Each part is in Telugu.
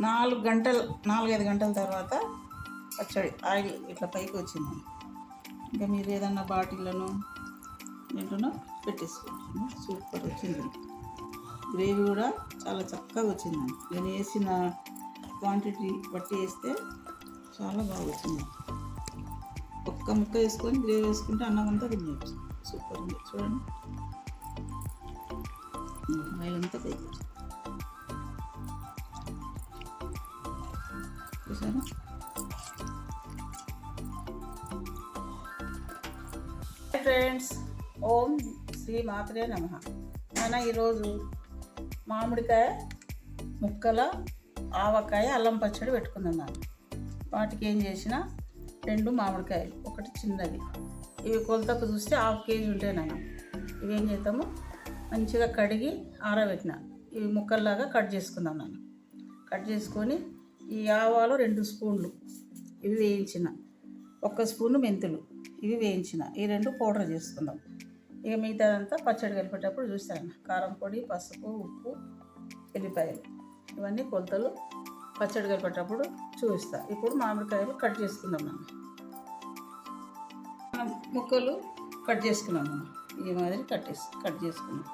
నాలుగు గంటలు నాలుగైదు గంటల తర్వాత పచ్చడి ఆయిల్ ఇట్లా పైకి వచ్చింది. ఇంకా మీరు ఏదన్నా బాటిల్లను దీంట్లో పెట్టేసుకోండి సూపర్ వచ్చింది. గ్రేవీ కూడా చాలా చక్కగా వచ్చిందండి నేను వేసిన క్వాంటిటీ బట్టి వేస్తే చాలా బాగా వచ్చింది ఒక్క ముక్క వేసుకొని గ్రేవీ వేసుకుంటే అన్నం అంతా తినేయచ్చు. సూపర్ ఉంది. చూడండి. ఆయిల్ అంతా పైకి చూసారా ఫ్రెండ్స్ ఓం శ్రీ మాత్రే నమ. మన ఈరోజు మామిడికాయ ముక్కల ఆవకాయ అల్లం పచ్చడి పెట్టుకుందాం. వాటికి ఏం చేసిన? రెండు మామిడికాయలు ఒకటి చిన్నది. ఇవి కొలతకు చూస్తే హాఫ్ కేజీ ఉంటాయి నాన్న ఇవి ఏం చేద్దాము? మంచిగా కడిగి ఆరబెట్టిన. ఇవి ముక్కల్లాగా కట్ చేసుకుందాం నాన్న కట్ చేసుకొని ఈ ఆవాలు రెండు స్పూన్లు. ఇవి వేయించిన. ఒక్క స్పూను మెంతులు. ఇవి వేయించిన. ఈ రెండు పౌడర్ చేసుకుందాం. ఇక మిగతాదంతా పచ్చడి కలిపేటప్పుడు చూసాను కారం పొడి పసుపు ఉప్పు ఎల్లిపాయలు. ఇవన్నీ కొలతలు పచ్చడి కలిపేటప్పుడు చూపిస్తా. ఇప్పుడు మామిడికాయలు కట్ చేసుకుందాం మనం. మనం ముక్కలు కట్ చేసుకున్నాం మనం. ఈ మాదిరి కట్ చేసి కట్ చేసుకున్నాం.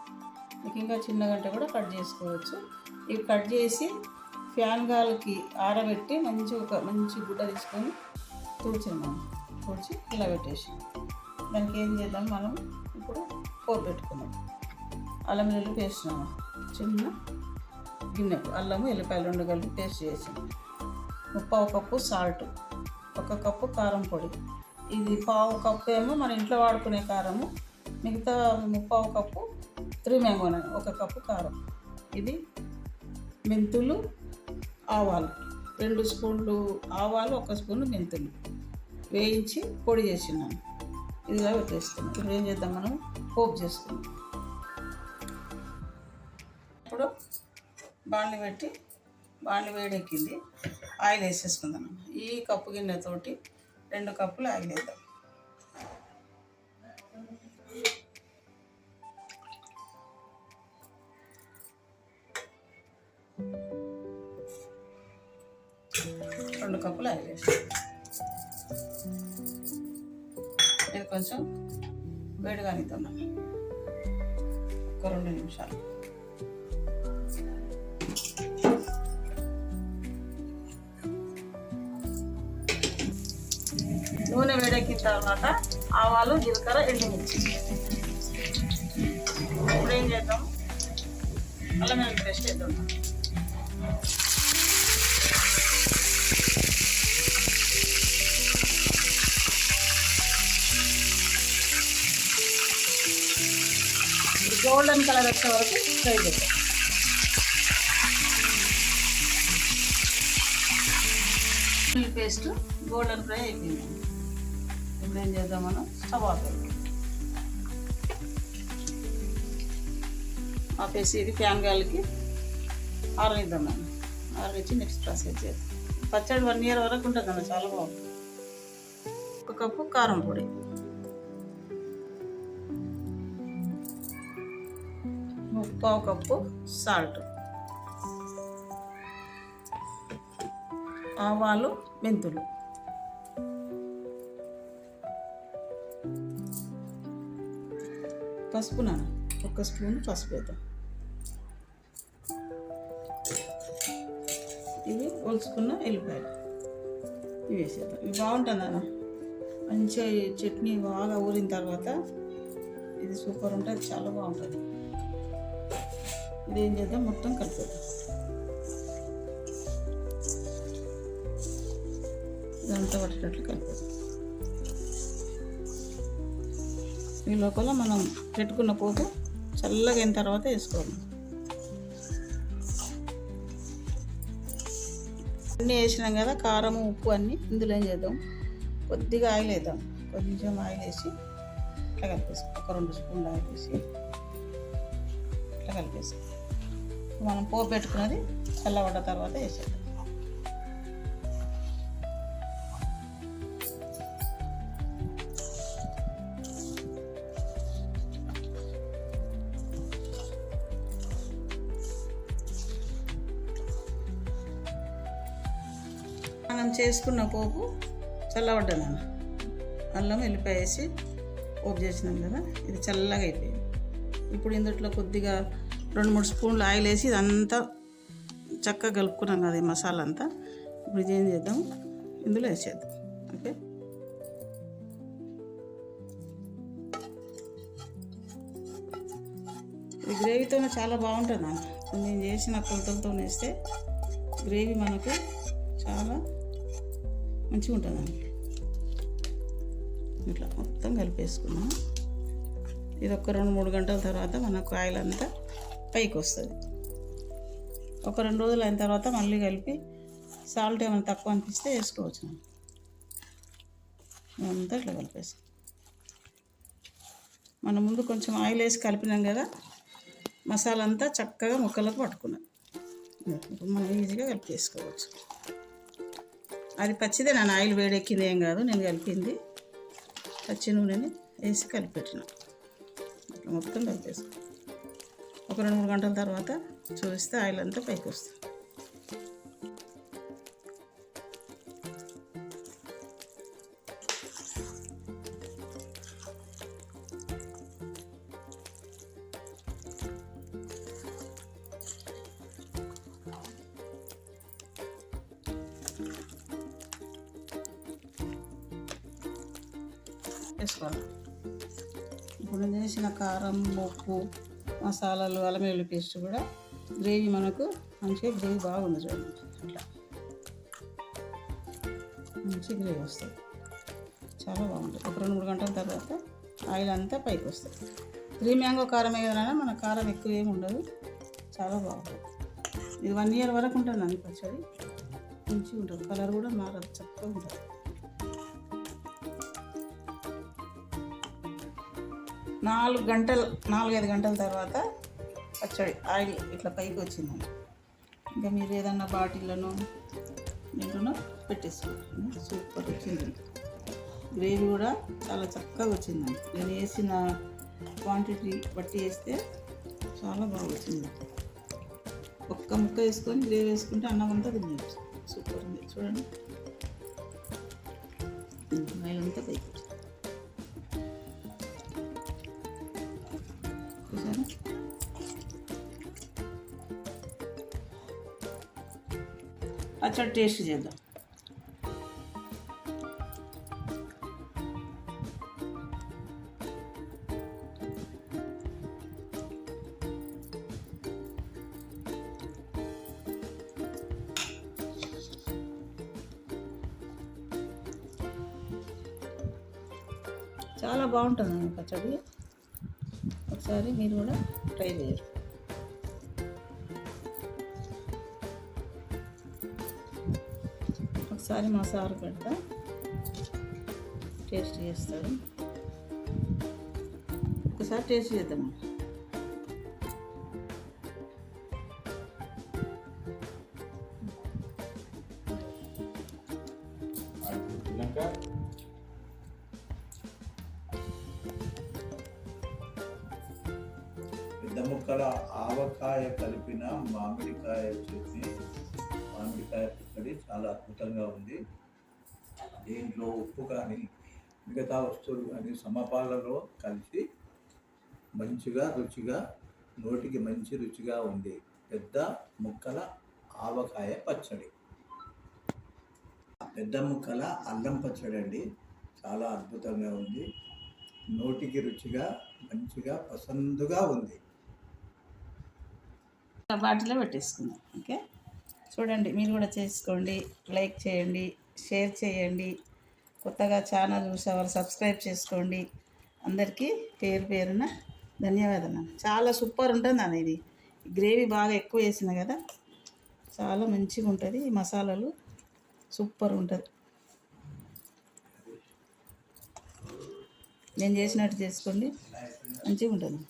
మీకు ఇంకా చిన్న గంట కూడా కట్ చేసుకోవచ్చు. ఇవి కట్ చేసి ఫ్యాన్ గాలికి ఆరబెట్టి మంచి ఒక మంచి గుడ్డ తీసుకొని తుడిచిన్నాం తుడిచి ఇలా పెట్టేసి. దానికి ఏం చేద్దాం మనం? ఇప్పుడు పోపు పెట్టుకుందాం. అల్లం వెల్లుల్లి పేస్తున్నాము చిన్న గిన్నెకు అల్లము ఎల్లిపాయలు రెండు కలిపి పేస్ట్ చేసాం. ముప్పావు కప్పు సాల్ట్ ఒక కప్పు కారం పొడి. ఇది పావు కప్పు ఏమో మన ఇంట్లో వాడుకునే కారము. మిగతా ముప్పావు కప్పు త్రీ మ్యాంగోన ఒక కప్పు కారం. ఇది మెంతులు ఆవాలు. రెండు స్పూన్లు ఆవాలు ఒక స్పూన్ మెంతులు వేయించి పొడి చేసినాను ఇదిగా పెట్టేసుకున్నాం ఇప్పుడు ఏం చేద్దాం మనం? పోపు చేసుకుందాం. ఇప్పుడు బాండ్లు పెట్టి బాండ్లు వేడెక్కింది. ఆయిల్ వేసేసుకుందాం. ఈ కప్పు గిన్నెతోటి రెండు కప్పులు ఆయిల్ వేద్దాం. రెండు కప్పులు ఆయిల్ వేసి ఇది కొంచెం వేడిగా నిద్దాం ఒక రెండు నిమిషాలు. నూనె వేడెక్కిన తర్వాత ఆవాలు జీలకర్ర ఎండుమిర్చి. ఇప్పుడు ఏం చేద్దాం అల్లం పేస్ట్ వేద్దాం. గోల్డెన్ కలర్ వచ్చే వరకు ఫ్రై చేద్దాం. ఉల్లి పేస్ట్ గోల్డెన్ ఫ్రై అయిపోయింది. ఇప్పుడు ఏం చేద్దాం మనం? స్టవ్ ఆఫ్ ఆపేసి ఇది ఫ్యాన్ గాలికి ఆరనిద్దాం మనం. ఆరనిచ్చి నెక్స్ట్ ప్రాసెస్ చేద్దాం. పచ్చడి వన్ ఇయర్ వరకు ఉంటుంది అన్న చాలా బాగుంటుంది. ఒక కప్పు కారం పొడి. ముప్పావు కప్పు సాల్ట్. ఆవాలు మెంతులు. పసుపు నాన్న ఒక స్పూన్ పసుపు వేద్దాం. ఇవి ఒలుచుకున్న ఎల్లిపాయలు. ఇవి వేసేద్దాం. ఇవి బాగుంటుంది అన్న మంచిగా చట్నీ బాగా ఊరిన తర్వాత ఇది సూపర్ ఉంటుంది చాలా బాగుంటుంది. ఇది ఏం చేద్దాం? మొత్తం కలిపేద్దాం. ఇదంతా పట్టేటట్లు కలిపేద్దాం. ఈ లోపల మనం పెట్టుకున్న పోపు చల్లగా అయిన తర్వాత వేసుకోవాలి. అన్నీ వేసినాం కదా కారం ఉప్పు అన్నీ ఇందులో ఏం చేద్దాం? కొద్దిగా ఆయిల్ వేద్దాం. కొంచెం ఆయిల్ వేసి ఇట్లా కలిపేసి ఒక రెండు స్పూన్లు ఆయిల్ వేసి ఇట్లా కలిపేసి మనం పోపు పెట్టుకున్నది చల్లబడ్డ తర్వాత వేసేద్దాం. మనం చేసుకున్న పోపు చల్లబడ్డాను అల్లం వెళ్ళిపోయి వేసి పోపు చేసినాం కదా ఇది చల్లగా అయిపోయింది. ఇప్పుడు ఇందుట్లో కొద్దిగా రెండు మూడు స్పూన్లు ఆయిల్ వేసి ఇదంతా చక్కగా కలుపుకున్నాం కదా ఈ మసాలా అంతా ఇప్పుడు ఇది ఏం చేద్దాం? ఇందులో వేసేద్దాం. ఓకే? ఇది గ్రేవీతో చాలా బాగుంటుంది అన్న నేను చేసిన కొలతలతో వేస్తే గ్రేవీ మనకు చాలా మంచిగా ఉంటుంది ఇట్లా మొత్తం కలిపేసుకున్నాం. ఇది ఒక రెండు మూడు గంటల తర్వాత మనకు ఆయిల్ అంతా పైకి వస్తుంది. ఒక రెండు రోజులు అయిన తర్వాత మళ్ళీ కలిపి సాల్ట్ ఏమైనా తక్కువ అనిపిస్తే వేసుకోవచ్చు మనం. అంతా ఇట్లా కలిపేసి. మనం ముందు కొంచెం ఆయిల్ వేసి కలిపినాం కదా మసాలా అంతా చక్కగా ముక్కలకు పట్టుకున్నాం. మనం ఈజీగా కలిపేసుకోవచ్చు. అది పచ్చిదే నా ఆయిల్ వేడెక్కింది ఏం కాదు నేను కలిపింది. పచ్చి నూనెని వేసి కలిపెట్టిన. మొత్తం కలిపేసుకో. ఒక రెండు మూడు గంటల తర్వాత చూస్తే ఆయిల్ అంతా పైకి వస్తుంది. వేసుకోవాలి. ఇప్పుడు చేసిన కారం ఉప్పు మసాలాలు అల్లం వెల్లుల్లి పేస్ట్ కూడా గ్రేవీ మనకు మంచిగా గ్రేవీ బాగుంది చూడండి. అట్లా. మంచి గ్రేవీ వస్తుంది. చాలా బాగుంటుంది ఒక రెండు మూడు గంటల తర్వాత ఆయిల్ అంతా పైకి వస్తుంది. త్రీ మ్యాంగో కారం ఏదైనా మన కారం ఎక్కువ ఏమి ఉండదు. చాలా బాగుంటుంది. ఇది వన్ ఇయర్ వరకు ఉంటుంది అండి పచ్చడి. మంచిగా ఉంటుంది. కలర్ కూడా మారదు చక్కగా ఉంటుంది. నాలుగు గంటలు నాలుగైదు గంటల తర్వాత పచ్చడి ఆయిల్ ఇట్లా పైకి వచ్చిందండి. ఇంకా మీరు ఏదన్నా బాటిళ్ళను దీంట్లో పెట్టేసుకోండి. సూపర్ వచ్చింది. గ్రేవీ కూడా చాలా చక్కగా వచ్చిందండి. నేను వేసిన క్వాంటిటీ బట్టి వేస్తే చాలా బాగా వచ్చింది. ఒక్క ముక్క వేసుకొని గ్రేవీ వేసుకుంటే అన్నం అంతా తినేయచ్చు. సూపర్ ఉంది. చూడండి. ఆయిల్ అంతా పైకి పచ్చడి టేస్ట్ చేద్దాం. చాలా బాగుంటుంది పచ్చడి. ఒకసారి మీరు కూడా ట్రై చేయరు ఒకసారి మా సారు పెడతా టేస్ట్ చేస్తాడు. ఒకసారి టేస్ట్ చేద్దాం పెద్ద ముక్కల ఆవకాయ కలిపిన మామిడికాయ చట్నీ. మామిడికాయ పచ్చడి చాలా అద్భుతంగా ఉంది. దీంట్లో ఉప్పు కానీ మిగతా వస్తువులు కానీ సమపాలలో కలిసి మంచిగా రుచిగా నోటికి మంచి రుచిగా ఉంది పెద్ద ముక్కల ఆవకాయ పచ్చడి. పెద్ద ముక్కల అల్లం పచ్చడి అండి. చాలా అద్భుతంగా ఉంది. నోటికి రుచిగా మంచిగా పసందుగా ఉంది. వాటిలో పెట్టేసుకుందాం. ఓకే? చూడండి మీరు కూడా చేసుకోండి లైక్ చేయండి షేర్ చేయండి. కొత్తగా ఛానల్ చూసేవారు సబ్స్క్రైబ్ చేసుకోండి. అందరికీ పేరు పేరున ధన్యవాదాలు చాలా సూపర్ ఉంటుంది అన్న ఇది. గ్రేవీ బాగా ఎక్కువ వేసిన కదా. చాలా మంచిగా ఉంటుంది. ఈ మసాలాలు సూపర్ ఉంటుంది. నేను చేసినట్టు చేసుకోండి. మంచిగా ఉంటుంది.